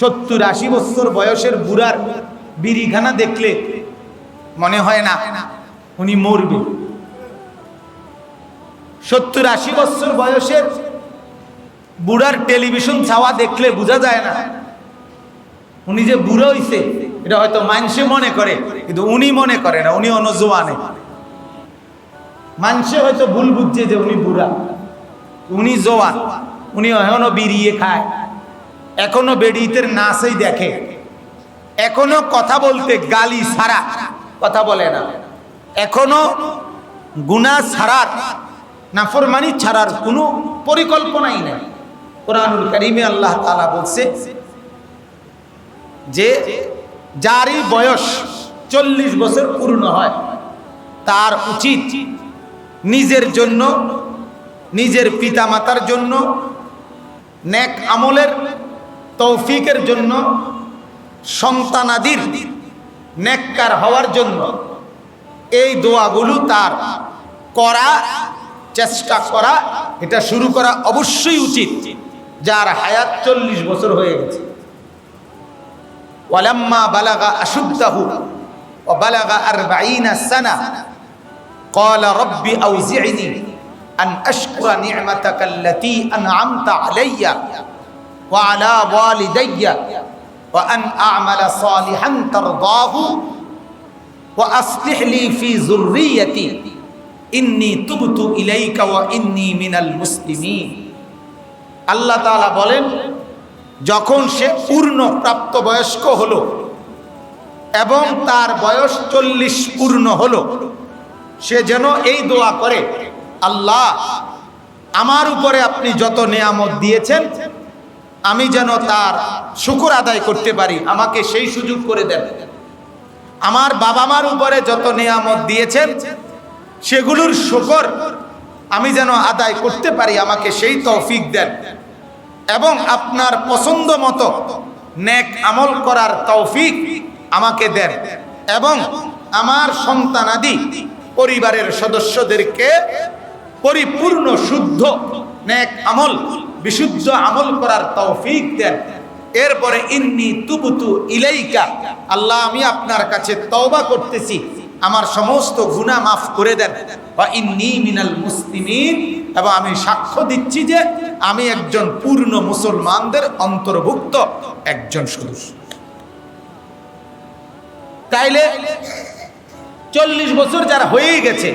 সত্তর আশি বছর বয়সের বুড়ার বিড়িখানা দেখলে মনে হয় না উনি মরবে। সত্তর আশি বছর বয়সের বুড়ার টেলিভিশন ছাওয়া দেখলে বোঝা যায় না। উনি যে বুড়ো হইছে, এটা হয়তো মানুষে মনে করে, কিন্তু উনি মনে করে না উনি অনজোয়ানে মানুষে হয়তো ভুল বুঝছে যে উনি বুড়া। উনি জোয়ান উনি এখনও বিড়িয়ে খায়। এখনও বেডিতের নাচই দেখে। এখনও কথা বলতে গালি সারা। কথা বলে না। এখনও গুনা ছাড়ার নাফরমানি ছাড়ার কোনো পরিকল্পনাই নেই। কোরআনুল করিমে আল্লাহ তাআলা বলছে যে, যারই বয়স চল্লিশ বছর পূর্ণ হয়, তার উচিত নিজের জন্য, নিজের পিতামাতার জন্য নেক আমলের তৌফিকের জন্য, সন্তানাদির নেককার হওয়ার জন্য এই দোয়াগুলো তার করা, চেষ্টা করা, এটা শুরু করা অবশ্যই উচিত, যার হায়াত চল্লিশ বছর হয়ে গেছে। ওয়ালাম্মা বালাগা আশুদ্দাহু ও বালাগা আর বাইনা সানা। কলা রব্বি আউজিনি আন আশকুরা নিয়মাতাকাল্লাতি আন আমতা আলাইয়া। وعلى والدي وأن أعمل صالحا ترضاه وأصلح لي في ذريتي إني تبت إليك وإني من المسلمين আল্লাহ তাআলা বলেন যখন সে পূর্ণ প্রাপ্তবয়স্ক হলো এবং তার বয়স চল্লিশ পূর্ণ হলো সে যেন এই দোয়া করে আল্লাহ আমার উপরে আপনি যত নিয়ামত দিয়েছেন আমি যেন তার শুকুর আদায় করতে পারি, আমাকে সেই সুযোগ করে দেন। আমার বাবা মার উপরে যত নিয়ামত দিয়েছেন, সেগুলোর শুকর আমি যেন আদায় করতে পারি, আমাকে সেই তৌফিক দেন। এবং আপনার পছন্দ মতো নেক আমল করার তৌফিক আমাকে দেন। এবং আমার সন্তানাদি পরিবারের সদস্যদেরকে পরিপূর্ণ শুদ্ধ নেক আমল বিশুদ্ধ আমল করার তৌফিক দেন। এরপরে ইন্নি তুবুতু ইলাইকা, আল্লাহ আমি আপনার কাছে তওবা করতেছি, আমার সমস্ত গুনাহ মাফ করে দেন। বা ইন্নি মিনাল মুসলিমিন, এবং আমি সাক্ষ্য দিচ্ছি যে আমি একজন পূর্ণ মুসলমানদের অন্তর্ভুক্ত একজন সদস্য। তাইলে চল্লিশ বছর যারা হয়ে গেছে,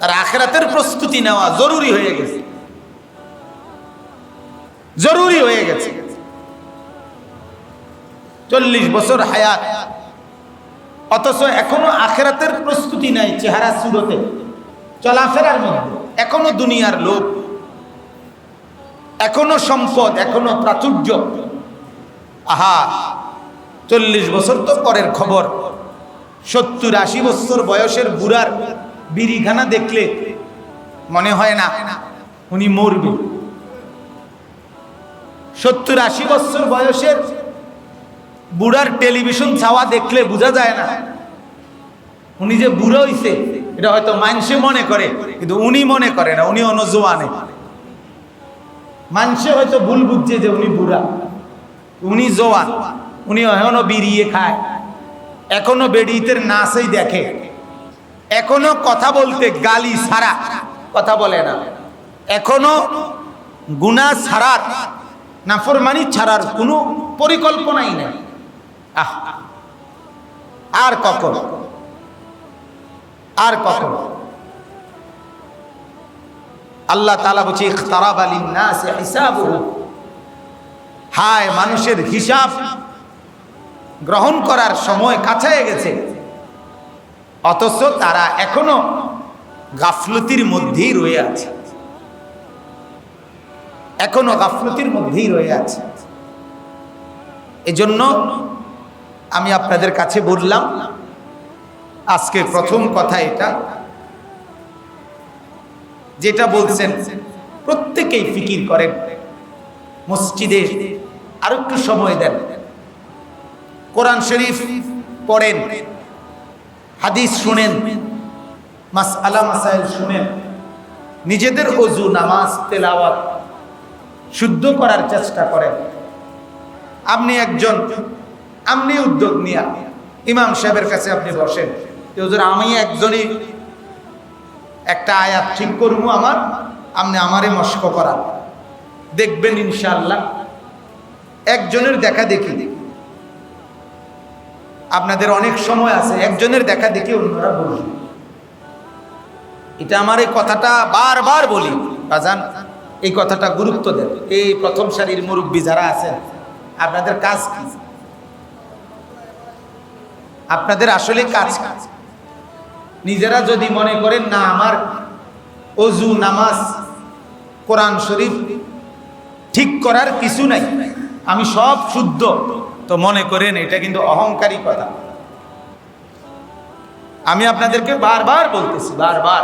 তার আখেরাতের প্রস্তুতি নেওয়া জরুরি হয়ে গেছে। জরুরি হয়ে গেছে। চল্লিশ বছর হায়াত অথচ এখনও আখেরাতের প্রস্তুতি নাই চেহারা সুরতে। চলাফেরার মধ্যে। এখনও দুনিয়ার লোক এখনও সম্পদ, এখনও প্রাচুর্য। আহা, চল্লিশ বছর তো পরের খবর। সত্তর আশি বছর বয়সের বুড়ার বিড়িখানা দেখলে মনে হয় না উনি মরবে। সত্তর আশি বছর বয়সের বুড়ার টেলিভিশন ছাওয়া দেখলে বোঝা যায় না। উনি যে বুড়ো হইছে, এটা হয়তো মানুষে মনে করে, কিন্তু উনি মনে করে না উনি অনজোয়ানে মানুষে হয়তো ভুল বুঝছে যে উনি বুড়া। উনি জোয়ান উনি এখনও বিড়িয়ে খায়, এখনও বেডিতের নাচই দেখে, এখনও কথা বলতে গালি ছাড়া, কথা বলে না, এখনও গুনা ছাড়ার নাফরমানি ছাড়ার কোনো পরিকল্পনাই নেই। আহ, আর কখন? আর কখন? আল্লাহ তালা বলছে, ইখতারাব আলিন্নাস হিসাবুহু। হায়, মানুষের হিসাব গ্রহণ করার সময় কাছায় গেছে। অথচ তারা এখনও গাফলতির মধ্যেই রয়ে আছে। এখনও গাফলতির মধ্যেই রয়ে আছে। এজন্য আমি আপনাদের কাছে বললাম আজকে প্রথম কথা এটা, যেটা বলছেন, প্রত্যেকেই ফিকির করেন, মসজিদে আর একটু সময় দেন। কোরআন শরীফ পড়েন, হাদিস শুনেন মাস আলা মাসাইল শুনেন, নিজেদের অজু, নামাজ, তেলাওয়াত শুদ্ধ করার চেষ্টা করেন। আপনি একজন, আপনি উদ্যোগ নিয়া ইমাম সাহেবের কাছে আপনি বসেন। আমি একজনই একটা আয়াত ঠিক করব আমার, আপনি আমারে মস্ক করান। দেখবেন ইনশাআল্লাহ একজনের দেখা দেখি। আপনাদের অনেক সময় আছে, একজনের দেখা দেখি অন্যরা বলবে এটা আমার এই কথাটা বারবার বলি। বাজান এই কথাটা গুরুত্ব দেন। এই প্রথম সারির মুরব্বী যারা আছেন, আপনাদের কাজ কি? আপনাদের আসলে কাজ কি? নিজেরা যদি মনে করেন, না, আমার অজু, নামাজ, কোরআন শরীফ ঠিক করার কিছু নাই, আমি সব শুদ্ধ, তো মনে করেন এটা কিন্তু অহংকারী কথা। আমি আপনাদেরকে বারবার বলতেছি, বারবার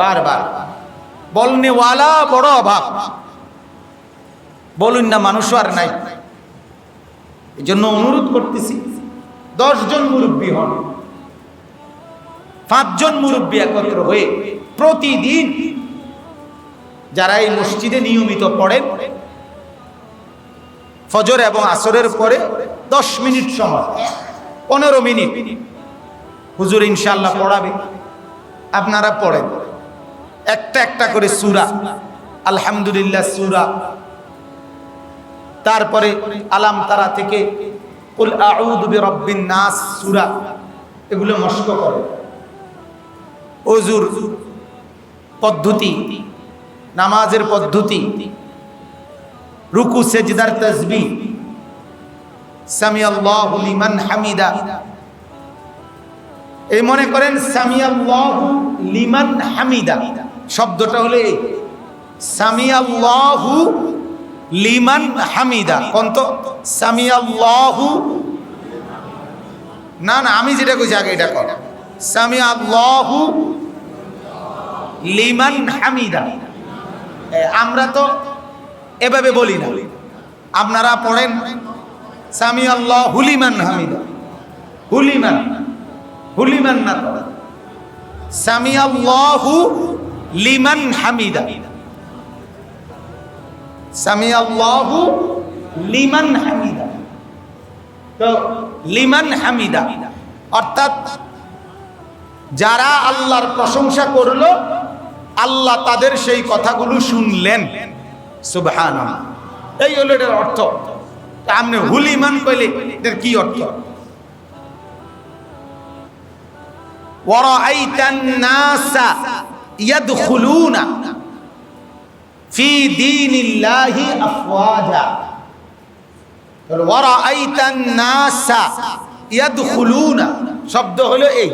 বারবার বলনেওয়ালা বড় অভাব। বলুন না মানুষও আর নাই। এই জন্য অনুরোধ করতেছি, দশজন মুরব্বী হন। পাঁচজন মুরব্বী একত্র হয়ে প্রতিদিন যারা এই মসজিদে নিয়মিত পড়েন, ফজর এবং আসরের পরে দশ মিনিট সময়, পনেরো মিনিট হুজুর ইনশাল্লাহ পড়াবে। আপনারা পড়েন। একটা একটা করে সুরা। আলহামদুলিল্লাহ সুরা। তারপরে আলাম তারা থেকে সূরা। এগুলো মস্ক করে। অজুর পদ্ধতি, নামাজের পদ্ধতি, রুকু, সেজদার তাসবিহ সামি আল্লাহু লিমান হামিদা। এই মনে করেন সামি আল্লাহু লিমান হামিদা। শব্দটা হলে এই সামি আল্লাহু লিমান হামিদা। কন্ত সামি আল্লাহু না না, আমি যেটা কইছি আগে এটা কর। সামি আল্লাহু লিমান হামিদা। আমরা তো এভাবে বলি না। আপনারা পড়েন সামি আল্লাহ হুলিমান হামিদা। হুলিমান হুলিমান না সামি আল্লাহু লিমান হামিদা। তো লিমান অর্থাৎ যারা আল্লাহর প্রশংসা করল, আল্লাহ তাদের সেই কথাগুলো শুনলেন। সুবহান এই হলো এটার অর্থ। আপনি হুলিমান কইলে এটার কি অর্থ? ওরা ইয়াদ খুলুনা ফি দীনিল্লাহি আফওয়াজা। শব্দ হলো এই,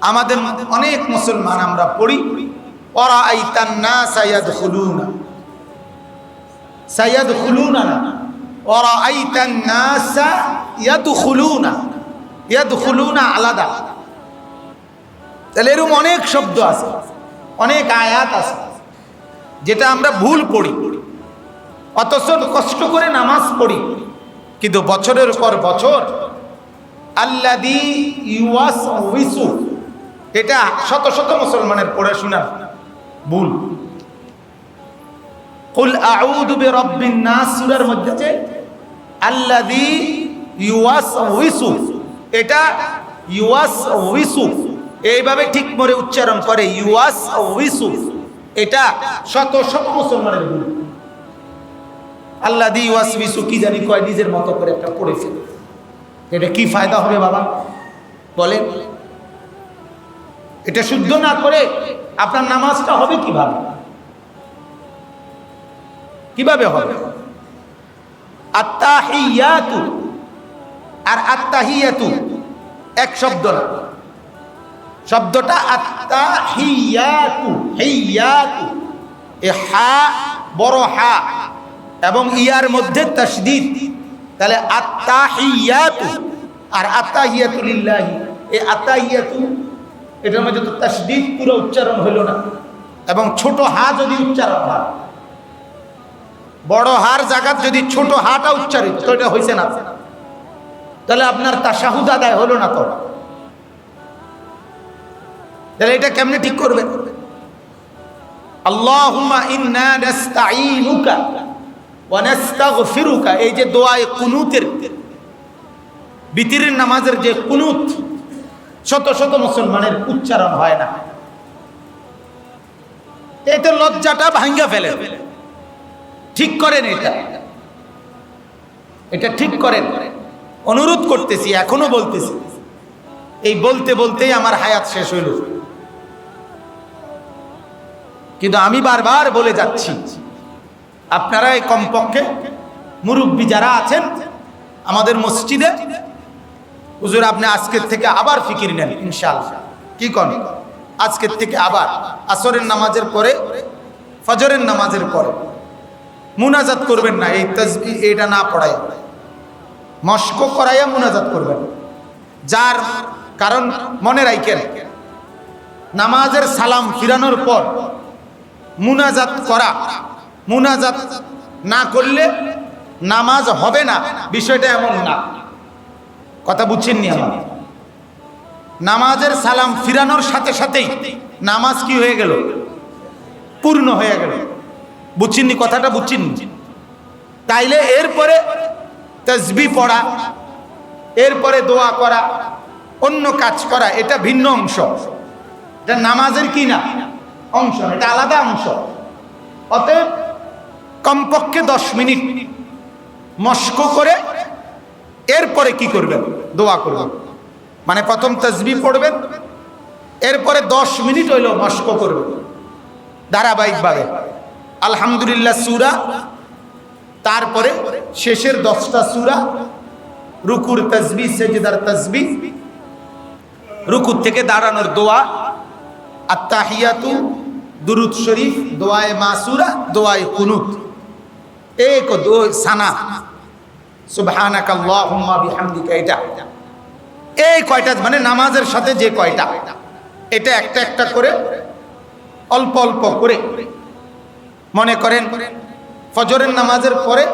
আমাদের অনেক মুসলমান আমরা পড়ি ওয়ারাআইতান নাসা ইয়াদখুলুনা। সায়াদখুলুনা ওয়ারাআইতান নাসা ইয়াদখুলুনা। ইয়াদখুলুনা আলাদা। তাহলে এরকম অনেক শব্দ আছে। অনেক আয়াত আছে, যেটা আমরা ভুল পড়ি। অথচ কষ্ট করে নামাজ পড়ি। কিন্তু বছরের পর বছর, আল্লাদি ইউয়াস উইসু এটা শত শত মুসলমানের পড়াশোনা ভুল। কুল আউযু বিরাব্বিন নাস, সূরার মধ্যে যে আল্লাদি ইউয়াস উইসু এটা ইউয়াস উইসু এইভাবে ঠিক মরে উচ্চারণ করে ইউয়াস উইসু এটা শত শত মুসলমানের ভুল আল্লাহ দি ইউয়াস উইসু কি জানি কয়, নিজের মতো করে একটা পড়ে ফেলে। এটা কি ফায়দা হবে বাবা? বলেন। এটা শুদ্ধ না করে আপনার নামাজটা হবে কীভাবে? কীভাবে হবে? আত্তাহিয়াতু। আর আত্তাহিয়াতু, এক শব্দ না। শব্দটা আত্তাহিয়াতু হিয়াতু এ হা, বড় হা এবং ইয়ার মধ্যে তসদিদ তাহলে আত্মা আত্তাহিয়াতু আর আত্তাহিয়াতু লিল্লাহি। এই আত্তাহিয়াতু, এটার মধ্যে তো তসদিদ পুরো উচ্চারণ হইল না। এবং ছোট হা যদি উচ্চারণ হয়। বড় হার জায়গাত যদি ছোট হাটা উচ্চারিত, তো এটা হয়েছে না। তাহলে আপনার তাসাহুদ আদায় হলো না তো? তাহলে এটা কেমনে ঠিক করবেন আল্লাহুম্মা ইন্না নাস্তাঈনুকা ওয়ানাস্তাগফিরুকা এই যে দোয়ায় কুনুতের, বিতিরের নামাজের যে কুনুত, শত শত মুসলমানের উচ্চারণ হয় না। এতে লজ্জাটা ভাঙ্গা ফেলে। ঠিক করেন এটা। এটা ঠিক করেন। অনুরোধ করতেছি, এখনও বলতেছি। এই বলতে বলতেই আমার হায়াত শেষ হইল। কিন্তু আমি বারবার বলে যাচ্ছি, আপনারা এই কমপক্ষে মুরব্বী যারা আছেন আমাদের মসজিদে, হুজুর আপনি আজকের থেকে আবার ফিকির নেন, ইনশাআল্লাহ। কি কন? আজকের থেকে আবার, আসরের নামাজের পরে, ফজরের নামাজের পরে। মুনাজাত করবেন না, এই তসবি এটা না পড়ায়। মস্ক করাইয়া মুনাজাত করবেন। যার কারণ মনে রাখেন, নামাজের সালাম ফিরানোর পর মুনাজাত করা। মুনাজাত না করলে নামাজ হবে না। বিষয়টা এমন না। কথা বুঝছেননি আমার? নামাজের সালাম ফিরানোর সাথে সাথেই নামাজ কি হয়ে গেল? পূর্ণ হয়ে গেল। বুঝছেননি কথাটা? বুঝছেননি? তাইলে এরপরে তসবি পড়া, এরপরে দোয়া করা, অন্য কাজ করা, এটা ভিন্ন অংশ। এটা নামাজের কি না? অংশ না, এটা আলাদা অংশ। অতএব কমপক্ষে দশ মিনিট মস্ক করে এরপরে কি করবেন? দোয়া করবেন। মানে প্রথম তসবি পড়বেন এরপরে দশ মিনিট হইল মস্ক করবেন ধারাবাহিকভাবে। আলহামদুলিল্লাহ সুরা তারপরে শেষের দশটা সুরা রুকুর তসবি সেজদার তসবি রুকুর থেকে দাঁড়ানোর দোয়া আত্মাহিয়াতু দুরুদ শরীফ, দোয়ায় মাসুরা, দোয়ায় কুনুত। এক দো সানা। সুবহানাক আল্লাহুম্মা বিহামদিকা, এটা। এই কয়টা মানে নামাজের সাথে যে কয়টা, এটা একটা একটা করে, অল্প অল্প করে। মনে করেন, ফজরের নামাজের পরে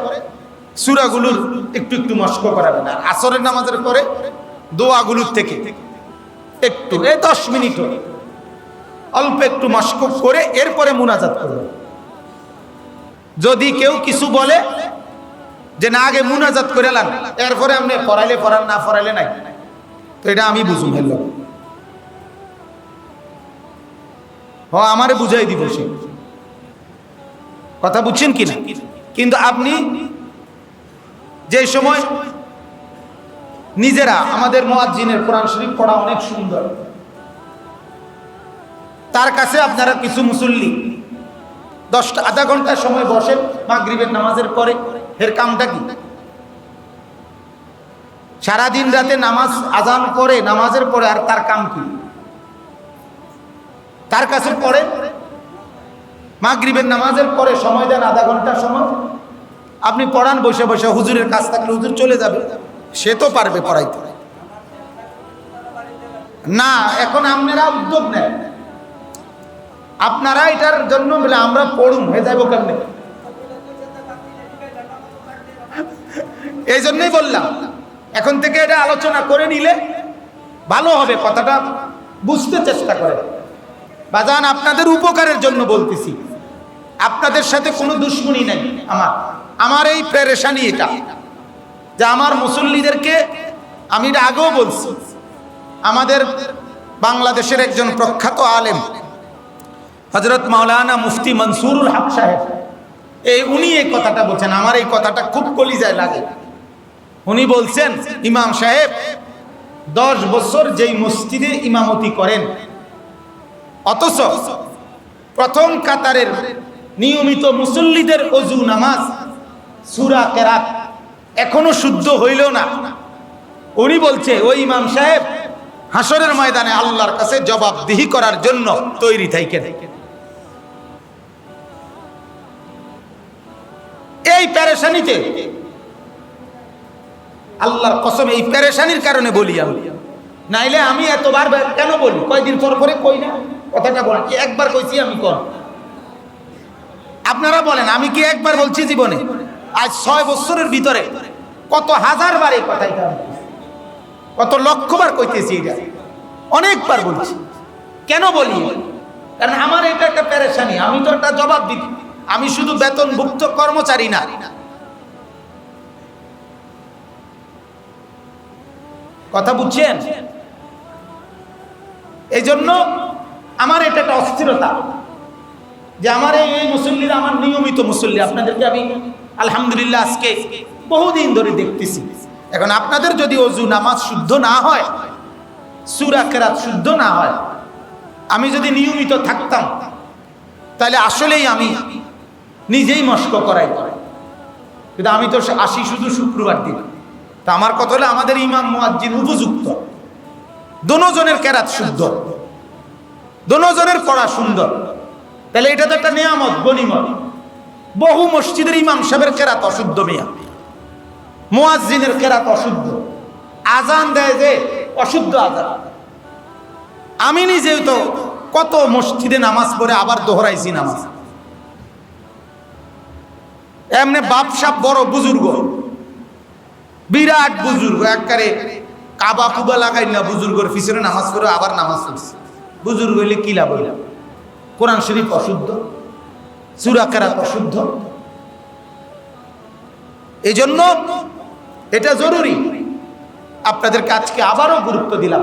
সুরাগুলোর একটু একটু মস্ক করাবেন, আর আসরের নামাজের পরে দোয়াগুলোর থেকে একটু, এই দশ মিনিট। অল্প একটু মস্ক করে এরপরে মুনাজাত করবে। যদি কেউ কিছু বলে যে না, আগে মুনাজাত করে এলাম এরপরে আপনি পড়াইলে পড়ান, না পড়াইলে নাই। তো এটা আমি বুঝুন হেল হ, আমারে বুঝাই দিব সে। কথা বুঝছেন কি না কিন্তু আপনি যে সময় নিজেরা আমাদের মোয়াজ্জিনের কোরআন শরীফ পড়া অনেক সুন্দর। তার কাছে আপনারা কিছু মুসল্লি, দশটা, আধা ঘণ্টার সময় বসেন, মাগরিবের নামাজের পরে এর কামটা কি? সারাদিন রাতে নামাজ আজান করে, নামাজের পরে আর তার কাম কি? তার কাছে পড়ে, মাগরিবের নামাজের পরে সময় দেন আধা ঘণ্টার সময়। আপনি পড়ান, বসে বসে হুজুরের কাছ থাকলে হুজুর চলে যাবে, সে তো পারবে পড়াইতে। না, এখন আপনারা উদ্যোগ নেন। আপনারা এটার জন্য বলে আমরা পড়ুন হয়ে যাব কেমনে? এই জন্যই বললাম, এখন থেকে এটা আলোচনা করে নিলে ভালো হবে, কথাটা বুঝতে চেষ্টা করে। বাজান, আপনাদের উপকারের জন্য বলতেছি। আপনাদের সাথে কোনো দুশ্মনী নেই আমার। আমার এই প্রেরেশানি এটা যে আমার মুসল্লিদেরকে আমি এটা আগেও বলছি। আমাদের বাংলাদেশের একজন প্রখ্যাত আলেম হজরত মাওলানা মুফতি মনসুরুল হক সাহেব। এই উনি এই কথাটা বলছেন, আমার এই কথাটা খুব কলিজায় লাগে। উনি বলছেন, ইমাম সাহেব, দশ বছর যেই মসজিদে ইমামতি করেন, অথচ প্রথম কাতারের নিয়মিত মুসল্লিদের অজু নামাজ, সুরা কেরাত এখনও শুদ্ধ হইল না। উনি বলছে, ওই ইমাম সাহেব হাসরের ময়দানে আল্লাহর কাছে জবাবদিহি করার জন্য তৈরি থাইকেন। এই প্যারেশানিতে আল্লাহর কসম, এই প্যারেশানির কারণে বলি আমি। নাইলে আমি এতবার কেন বলি? কয়দিন পর পরে কই না? কথাটা বলেন একবার কইছি আমি কর আপনারা বলেন, আমি কি একবার বলছি জীবনে? আজ ছয় বছরের ভিতরে কত হাজার বার এই কথাই কত লক্ষবার কইতেছি এটা। অনেকবার বলছি। কেন বলি? কারণ আমার এটা একটা প্যারেশানি আমি তো একটা জবাব দিই আমি শুধু বেতনভুক্ত কর্মচারী না। কথা বুঝছেন? এই জন্য আমার এটা একটা অস্থিরতা যে আমার এই মুসল্লিরা আমার নিয়মিত মুসল্লি। আপনাদেরকে আমি আলহামদুলিল্লাহ আজকে বহুদিন ধরে দেখতেছি। এখন আপনাদের যদি অজু নামাজ শুদ্ধ না হয় সুরাকেরাত শুদ্ধ না হয়, আমি যদি নিয়মিত থাকতাম, তাহলে আসলেই আমি নিজেই মস্ক করাই করে। কিন্তু আমি তো আসি শুধু শুক্রবার দিন। তা আমার কথা হলো আমাদের ইমাম মুয়াজ্জিন উপযুক্ত। দোনোজনের কেরাত শুদ্ধ দোনোজনের পড়া সুন্দর। তাহলে এটা তো একটা নিয়ামত গনিমত বহু মসজিদের ইমাম সাহেবের কেরাত অশুদ্ধ মিয়া। মুয়াজ্জিনের কেরাত অশুদ্ধ। আজান দেয় যে অশুদ্ধ আজান। আমি নিজেও তো কত মসজিদে নামাজ পড়ে আবার দোহরাইছি নামাজ। এমনি বাপসাপ বড় বুজুর্গ। বিরাট বুজুর্গ, একবারে কাবা কুবা লাগাই না বুজুর্গর পিছনে নামাজ পড়ে, আবার নামাজ পড়ছে। বুজুর্গ হইলে কি লাভ হইলাম কোরআন শরীফ অশুদ্ধ, সুরা কেরাত অশুদ্ধ। এই জন্য এটা জরুরি। আপনাদেরকে আজকে আবারও গুরুত্ব দিলাম।